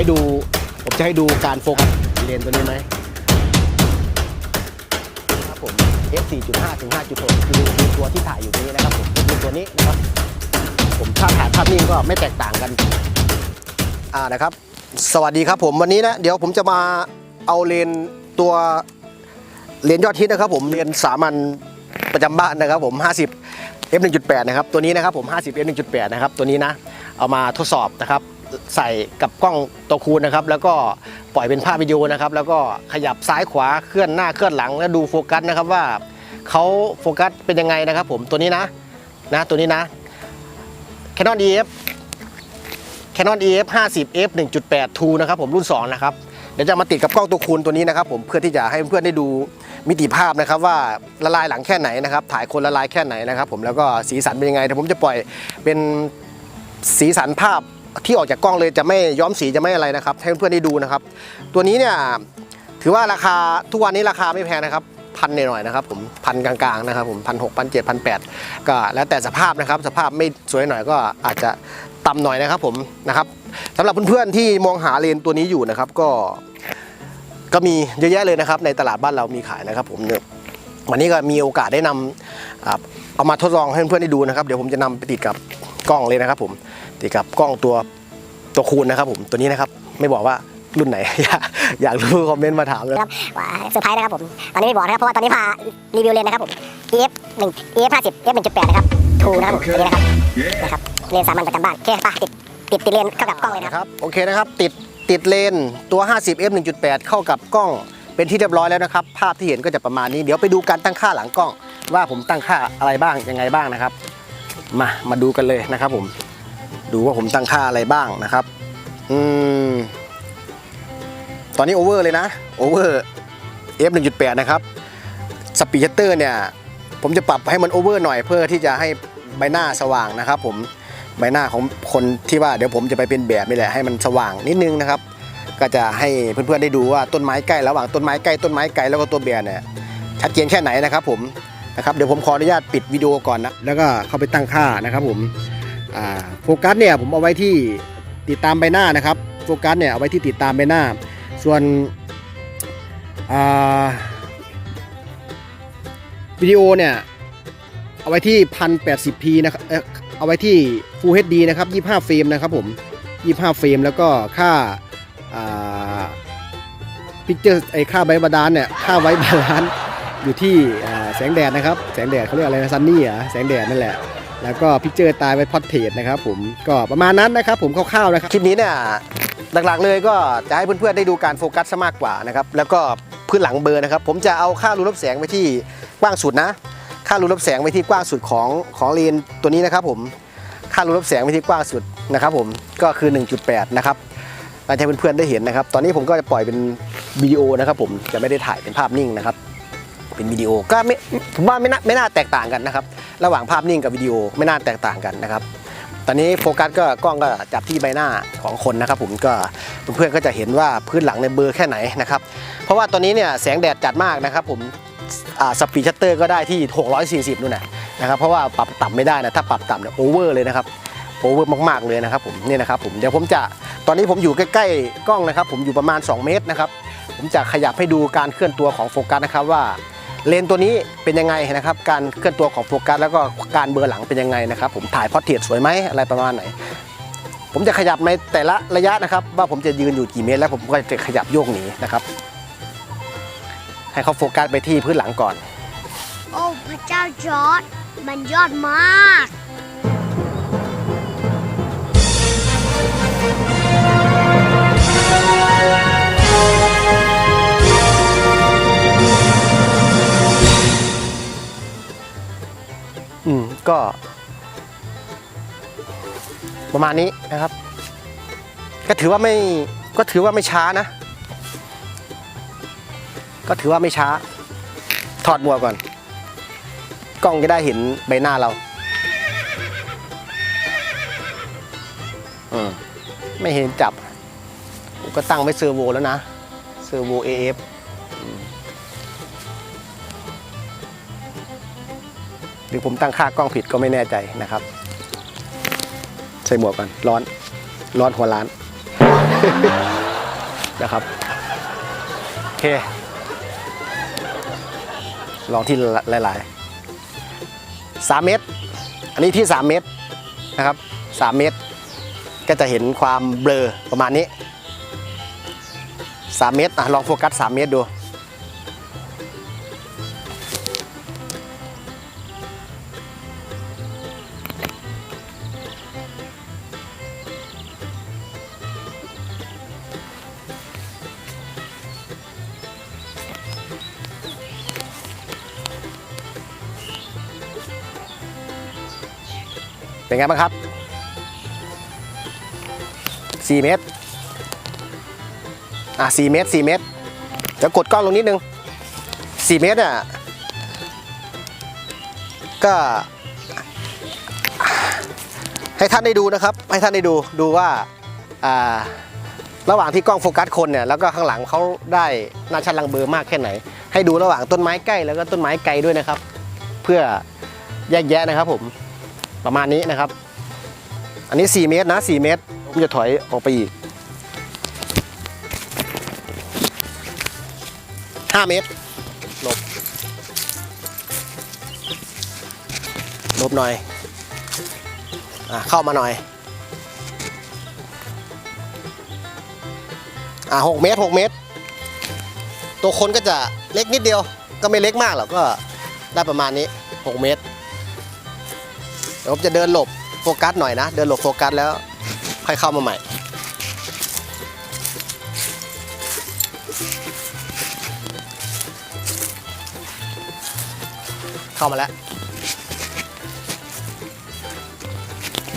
ให้ดู ผมจะให้ดูการโฟกัสเลนตัวนี้ไหมครับผม f 4.5ถึง5.6คือคือตัวที่ถ่ายอยู่นี้นะครับผมคือตัวนี้นะครับ ผมถ้าถ่ายภาพนิ่งก็ไม่แตกต่างกัน อ่านะครับ สวัสดีครับผมวันนี้นะเดี๋ยวผมจะมาเอาเลนตัวเลนยอดฮิตนะครับ ผมเลนสามัญประจำบ้านนะครับ ผม 50 f 1.8นะครับตัวนี้นะครับผม 50 f 1.8นะครับตัวนี้นะเอามาทดสอบนะครับ ใส่กับกล้องตัวคูณนะครับ แล้วก็ปล่อยเป็นภาพวิดีโอนะครับ แล้วก็ขยับซ้ายขวาเคลื่อนหน้าเคลื่อนหลังแล้วดูโฟกัสนะครับว่าเขาโฟกัสเป็นยังไงนะครับ ผมตัวนี้นะนะตัวนี้นะ Canon EF Canon EF 50 f 1.8 2นะครับผมรุ่น 2 นะครับ เดี๋ยวจะมาติดกับกล้องตัวคูณตัวนี้นะครับ ผมเพื่อที่จะให้เพื่อนได้ดูมิติภาพนะครับ ว่าละลายหลังแค่ไหนนะครับ ถ่ายคนละลายแค่ไหนนะครับ ผมแล้วก็สีสันเป็นยังไงเดี๋ยวผมจะปล่อยเป็นสีสันภาพ ที่ออกจากกล้องเลยจะไม่ย้อมสีจะไม่อะไรนะครับ ให้เพื่อนๆได้ดูนะครับ ตัวนี้เนี่ยถือว่าราคาทุกวันนี้ราคาไม่แพงนะครับพันหน่อยๆนะครับผมพันกลางๆนะครับผมพันหกพันเจ็ดพันแปดก็แล้วแต่สภาพนะครับ สภาพไม่สวยหน่อยก็อาจจะต่ำหน่อยนะครับผมนะครับสำหรับเพื่อนๆที่มองหาเลนตัวนี้อยู่นะครับก็ ก็มีเยอะแยะเลยนะครับ ในตลาดบ้านเรามีขายนะครับ ผมเนี่ยวันนี้ก็มีโอกาสได้นำอ่าเอามาทดลองให้เพื่อนๆได้ดูนะครับ เดี๋ยวผมจะนำไปติดกับกล้องเลยนะครับผม ติดกับกล้องตัวตัวคูณนะครับผมตัวนี้นะครับไม่บอกว่ารุ่นไหน อยากอยากรู้คอมเมนต์มาถามเลยครับว่าเซอร์ไพรส์นะครับผม ตอนนี้ไม่บอกนะครับ เพราะว่าตอนนี้พารีวิวเลนส์นะครับผม EF 1 EF 50 F 1.8 นะครับทูนะครับผมตัวนี้นะครับนะครับเลนส์สามัญประจำบ้านโอเคป่ะติดติดติดเลนส์เข้ากับกล้องเลยนะครับครับโอเคนะครับติดติดเลนส์ตัว 50 f 1.8 เข้ากับกล้องเป็นที่เรียบร้อยแล้วนะครับ ภาพที่เห็นก็จะประมาณนี้เดี๋ยวไปดูการตั้งค่าหลังกล้อง ว่าผมตั้งค่าอะไรบ้างยังไงบ้างนะครับ มามาดูกันเลยนะครับผม ดูว่าผมตั้งค่าอะไรบ้างนะครับ อืม ตอนนี้โอเวอร์เลยนะ โอเวอร์ f 1.8 นะครับ สปีดชัตเตอร์เนี่ย ผมจะปรับให้มันโอเวอร์หน่อยเพื่อที่จะให้ใบหน้าสว่างนะครับ ผม ใบหน้าของคนที่ว่าเดี๋ยวผมจะไปเป็นแบบนี่แหละให้มันสว่างนิดนึงนะครับ ก็จะให้เพื่อนๆได้ดูว่าต้นไม้ใกล้ระหว่างต้นไม้ใกล้ต้นไม้ไกลแล้วก็ตัวแบบเนี่ยชัดเจนแค่ไหนนะครับผมนะครับเดี๋ยวผมขออนุญาตปิดวิดีโอก่อนนะ แล้วก็เข้าไปตั้งค่านะครับผม โฟกัสเนี่ยผมเอาไว้ที่ติดตามใบหน้านะครับโฟกัสเนี่ยเอาไว้ที่ติดตามใบหน้า ส่วนวิดีโอเนี่ยเอาไว้ที่ 1080p นะครับเอาไว้ที่ Full HD นะครับ 25 เฟรมนะครับผม 25 เฟรมแล้วก็ค่าพิกเจอร์ไอค่าไบบาดานเนี่ยค่าไว้บาลานอยู่ที่แสงแดดนะครับ แสงแดดเขาเรียกอะไรนะซันนี่อะแสงแดดนั่นแหละ แล้วก็พิเจอร์ตายไว้พอดเทสนะครับผมก็ประมาณนั้นนะครับผมคร่าวๆนะครับคลิปนี้เนี่ยหลักๆเลยก็จะให้เพื่อนๆได้ดูการโฟกัสซะมากกว่านะครับแล้วก็พื้นหลังเบอร์นะครับผมจะเอาค่ารูรับแสงไว้ที่กว้างสุดนะ ค่ารูรับแสงไว้ที่กว้างสุดของของเลนตัวนี้นะครับผมค่ารูรับแสงไว้ที่กว้างสุดนะครับผมก็คือ 1.8 นะครับเราจะให้เพื่อนๆได้เห็นนะครับ ตอนนี้ผมก็จะปล่อยเป็นวิดีโอนะครับผมจะไม่ได้ถ่ายเป็นภาพนิ่งนะครับ เป็นวิดีโอก็ไม่ผมว่าไม่น่าไม่น่าแตกต่างกันนะครับ ระหว่างภาพนิ่งกับวิดีโอไม่น่าแตกต่างกันนะครับ ตอนนี้โฟกัสก็กล้องก็จับที่ใบหน้าของคนนะครับ ผมก็เพื่อนๆก็จะเห็นว่าพื้นหลังในเบอร์แค่ไหนนะครับ เพราะว่าตอนนี้เนี่ยแสงแดดจัดมากนะครับ ผมสปีดชัตเตอร์ก็ได้ที่ 640นู่นนะนะครับ เพราะว่าปรับต่ำไม่ได้นะถ้าปรับต่ำเนี่ยโอเวอร์เลยนะครับโอเวอร์มากๆเลยนะครับผมนี่นะครับผมเดี๋ยวผมจะตอนนี้ผมอยู่ใกล้ๆกล้องนะครับ ผมอยู่ประมาณ 2 เมตรนะครับ ผมจะขยับให้ดูการเคลื่อนตัวของโฟกัสนะครับว่า เลนตัวนี้เป็นยังไงนะครับ การเคลื่อนตัวของโฟกัสแล้วก็การเบลอร์หลังเป็นยังไงนะครับ ผมถ่ายพอเทียดสวยไหมอะไรประมาณไหน ผมจะขยับในแต่ละระยะนะครับ ว่าผมจะยืนอยู่กี่เมตร แล้วผมก็จะขยับโยกหนีนะครับ ให้เขาโฟกัสไปที่พื้นหลังก่อน โอ้พระเจ้าจอร์ดมันยอดมาก ก็ ประมาณนี้นะครับ ก็ถือว่าไม่ก็ถือว่าไม่ช้านะ ก็ถือว่าไม่ช้า ถอดหมวกก่อน กล้องจะได้เห็นใบหน้าเราอืมไม่เห็นจับ ก็ตั้งไว้เซอร์โวแล้วนะ เซอร์โว AF อืม หรือผมตั้งค่ากล้องผิดก็ไม่แน่ใจนะครับ ใส่หมวกก่อนร้อนร้อนหัวร้านนะครับโอเค ลองที่หลายๆสามเมตร อันนี้ที่สามเมตรนะครับสามเมตร ก็จะเห็นความเบลอประมาณนี้สามเมตรอะลองโฟกัสสามเมตรดู ไงบ้างครับ 4 เมตร อะ4เมตร 4 เมตรจะกดกล้องลงนิดนึง 4 เมตรอะก็ให้ท่านได้ดูนะครับ ให้ท่านได้ดูดูว่าอ่าระหว่างที่กล้องโฟกัสคนเนี่ยแล้วก็ข้างหลังเขาได้หน่าชันลังเบอร์มากแค่ไหน ให้ดูระหว่างต้นไม้ใกล้แล้วก็ต้นไม้ไกลด้วยนะครับ เพื่อแยกแยะนะครับผม ประมาณนี้นะครับ อันนี้ 4 เมตรนะ 4 เมตรผมจะถอยออกไปอีก 5 เมตรหลบหลบหน่อยอะเข้ามาหน่อยอะ6เมตร6เมตร ตัวคนก็จะเล็กนิดเดียว ก็ไม่เล็กมากหรอกก็ได้ประมาณนี้ 6 เมตร ดี๋ยวผมจะเดินหลบโฟกัสหน่อยนะ เดินหลบโฟกัสแล้วค่อยเข้ามาใหม่ เข้ามาแล้ว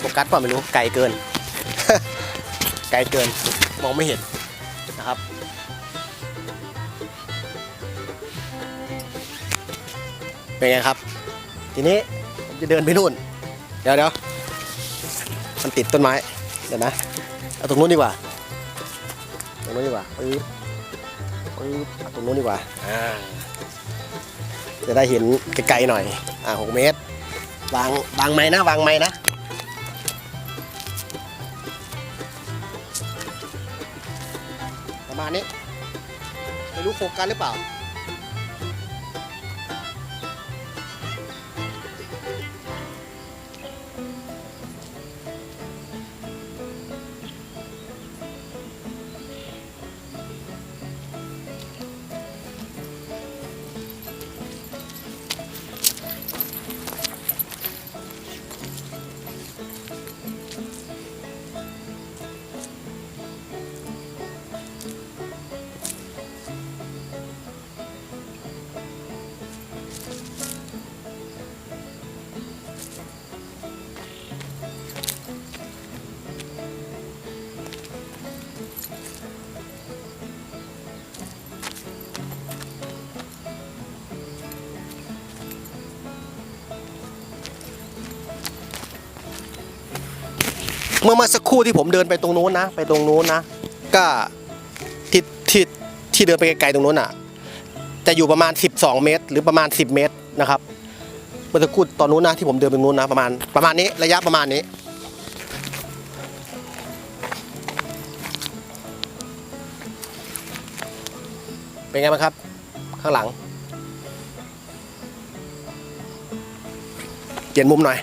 โฟกัสป่าไม่รู้ไกลเกิน ไกลเกินมองไม่เห็นนะครับเป็นไงครับ ทีนี้ผมจะเดินไปนู่น เดี๋ยวเดี๋ยวมันติดต้นไม้ เดี๋ยวนะ เอาตรงนู้นดีกว่า ตรงนู้นดีกว่าปึ๊บปึ๊บเอาตรงนู้นดีกว่า อ่า จะได้เห็นไกลๆหน่อย อ่าหกเมตร วาง วางไม้นะ วางไม้นะประมาณนี้ไม่รู้โฟกัสหรือเปล่า เมื่อมื่อสักครู่ที่ผมเดินไปตรงนู้นนะ ไปตรงนู้นนะ ก็ที่ที่ที่เดินไปไกลๆตรงนู้นอะ จะอยู่ประมาณ 12 เมตร หรือประมาณ 10 เมตรนะครับเมื่อสักครู่ตอนนู้นนะที่ผมเดินไปตรงนู้นนะประมาณประมาณนี้ระยะประมาณนี้เป็นไงบ้างครับ ข้างหลัง เปลี่ยนมุมหน่อย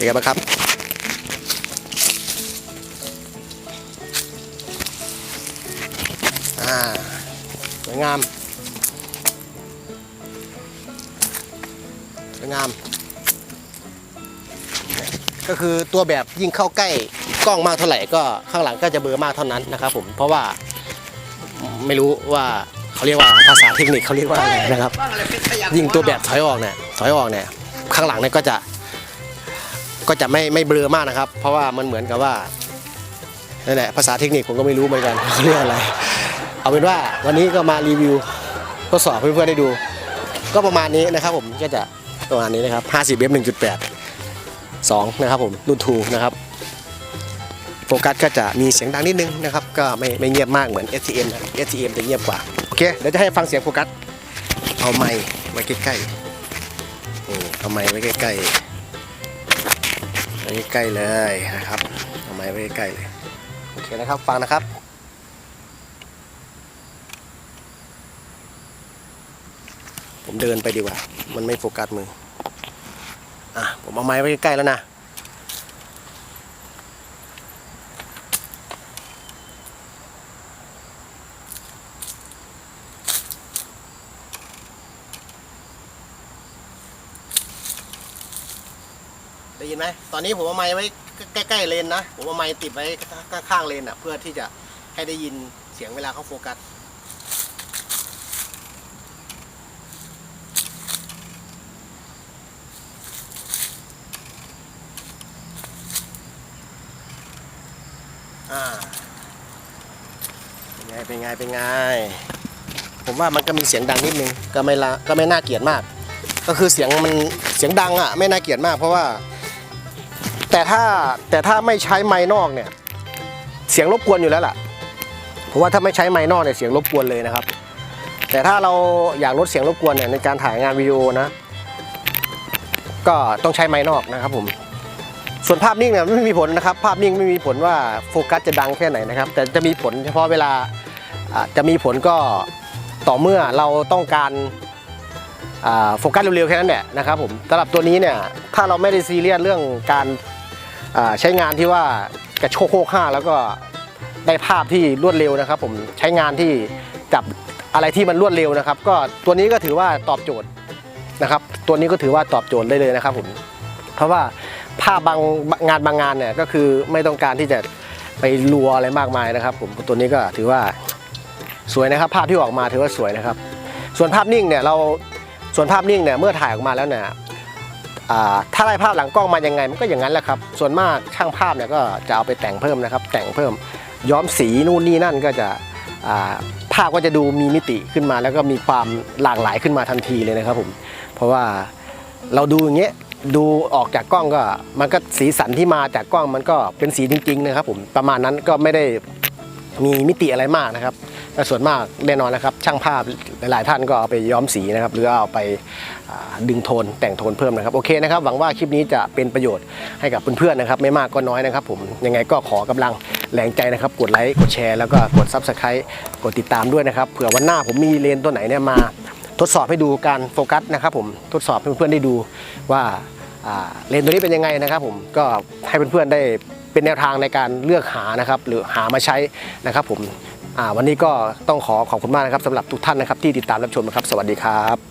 เป็นไงบ้างครับ อ่า สวยงาม สวยงาม ก็คือตัวแบบยิ่งเข้าใกล้กล้องมากเท่าไหร่ก็ข้างหลังก็จะเบลอมากเท่านั้นนะครับผมเพราะว่าไม่รู้ว่าเขาเรียกว่าภาษาเทคนิคเขาเรียกว่าอะไรนะครับ ยิ่งตัวแบบถอยออกเนี่ยถอยออกเนี่ยข้างหลังเนี่ยก็จะ ก็จะไม่ไม่เบลอมากนะครับ เพราะว่ามันเหมือนกับว่านั่นแหละภาษาเทคนิคผมก็ไม่รู้เหมือนกันเขาเรียกอะไร เอาเป็นว่าวันนี้ก็มารีวิวทดสอบเพื่อนๆได้ดู ก็ประมาณนี้นะครับ ผมก็จะประมาณนี้นะครับ 50เบฟ1.8 2 นะครับผมรุ่น2นะครับโฟกัสก็จะมีเสียงดังนิดนึงนะครับ ก็ไม่ไม่เงียบมากเหมือน STM STM จะเงียบกว่า โอเค เดี๋ยวจะให้ฟังเสียงโฟกัส เอาไมค์ไว้ใกล้ๆอืมเอาไมค์ไว้ใกล้ๆ ใกล้เลยนะครับเอาไม้ไว้ใกล้เลยโอเคนะครับฟังนะครับผมเดินไปดีกว่า มันไม่โฟกัสมือ อะ ผมเอาไม้ไว้ใกล้แล้วนะ ได้ยินไหมตอนนี้ผมเอาไม้ไว้ใกล้ๆเลนนะผมเอาไม้ติดไว้ข้างๆเลนอะ เพื่อที่จะให้ได้ยินเสียงเวลาเขาโฟกัสอ่าเป็นไง เป็นไง เป็นไง ผมว่ามันก็มีเสียงดังนิดนึง ก็ไม่ละก็ไม่น่าเกลียดมาก ก็คือเสียงมันเสียงดังอะ ไม่น่าเกลียดมากเพราะว่า แต่ถ้าแต่ถ้าไม่ใช้ไม้นอกเนี่ย เสียงรบกวนอยู่แล้วล่ะ เพราะว่าถ้าไม่ใช้ไม้นอกเนี่ยเสียงรบกวนเลยนะครับ แต่ถ้าเราอยากลดเสียงรบกวนเนี่ยในการถ่ายงานวิดีโอนะ ก็ต้องใช้ไม้นอกนะครับผมส่วนภาพนิ่งเนี่ยไม่มีผลนะครับ ภาพนิ่งไม่มีผลว่าโฟกัสจะดังแค่ไหนนะครับ แต่จะมีผลเฉพาะเวลาจะมีผลก็ต่อเมื่อเราต้องการโฟกัสเร็วๆแค่นั้นแหละนะครับผมสำหรับตัวนี้เนี่ยถ้าเราไม่ได้ซีเรียสเรื่องการ ใช้งานที่ว่ากระโชกโคกห้าแล้วก็ได้ภาพที่รวดเร็วนะครับ ผมใช้งานที่จับอะไรที่มันรวดเร็วนะครับ ก็ตัวนี้ก็ถือว่าตอบโจทย์นะครับ ตัวนี้ก็ถือว่าตอบโจทย์ได้เลยนะครับผมเพราะว่าภาพบางงานบางงานเนี่ยก็คือไม่ต้องการที่จะไปรัวอะไรมากมายนะครับ ผมตัวนี้ก็ถือว่าสวยนะครับ ภาพที่ออกมาถือว่าสวยนะครับ ส่วนภาพนิ่งเนี่ยเราส่วนภาพนิ่งเนี่ยเมื่อถ่ายออกมาแล้วเนี่ย ถ้าได้ภาพหลังกล้องมายังไงมันก็อย่างนั้นแหละครับ ส่วนมากช่างภาพเนี่ยก็จะเอาไปแต่งเพิ่มนะครับ แต่งเพิ่มย้อมสีนู่นนี่นั่นก็จะภาพก็จะดูมีมิติขึ้นมา แล้วก็มีความหลากหลายขึ้นมาทันทีเลยนะครับผมเพราะว่าเราดูอย่างเงี้ยดูออกจากกล้องก็มันก็สีสันที่มาจากกล้องมันก็เป็นสีจริงๆนะครับผมประมาณนั้นก็ไม่ได้มีมิติอะไรมากนะครับ แต่ส่วนมากแน่นอนนะครับ ช่างภาพหลายๆท่านก็เอาไปย้อมสีนะครับ หรือเอาไปดึงโทนแต่งโทนเพิ่มนะครับ โอเคนะครับ หวังว่าคลิปนี้จะเป็นประโยชน์ให้กับเพื่อนๆนะครับ ไม่มากก็น้อยนะครับ ผมยังไงก็ขอกำลังแรงใจนะครับ กดไลค์กดแชร์แล้วก็กด Subscribe กดติดตามด้วยนะครับเผื่อวันหน้าผมมีเลนตัวไหนเนี่ยมาทดสอบให้ดูการโฟกัสนะครับผมทดสอบให้เพื่อนๆได้ดูว่าเลนตัวนี้เป็นยังไงนะครับผมก็ให้เพื่อนๆได้เป็นแนวทางในการเลือกหานะครับหรือหามาใช้นะครับผม วันนี้ก็ต้องขอขอบคุณมากนะครับสำหรับทุกท่านนะครับที่ติดตามรับชมนะครับ สวัสดีครับ